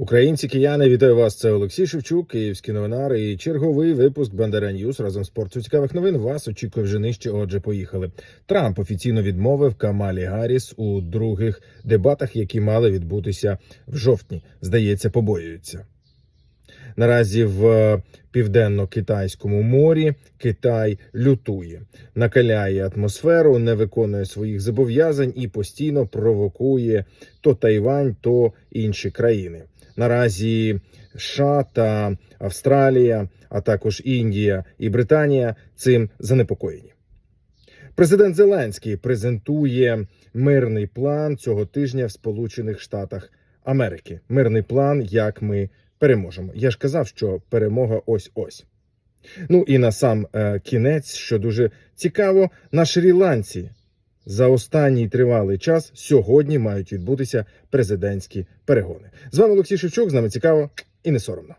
Українці, кияни, вітаю вас. Це Олексій Шевчук, київські новинари. і черговий випуск Бандера Ньюс разом з порцією цікавих новин. Вас очікує вже нижче. Отже, поїхали. Трамп офіційно відмовив Камалі Гарріс у других дебатах, які мали відбутися в жовтні. Здається, побоюються. Наразі в південно-китайському морі Китай лютує, накаляє атмосферу, не виконує своїх зобов'язань і постійно провокує то Тайвань, то інші країни. Наразі США та Австралія, а також Індія і Британія цим занепокоєні. Президент Зеленський презентує мирний план цього тижня в Сполучених Штатах Америки. Мирний план, як ми переможемо. Я ж казав, що перемога ось ось. Ну і на сам е, кінець, що дуже цікаво, на Шрі-Ланці за останній тривалий час сьогодні мають відбутися президентські перегони. З вами Олексій Шевчук. З нами цікаво і не соромно.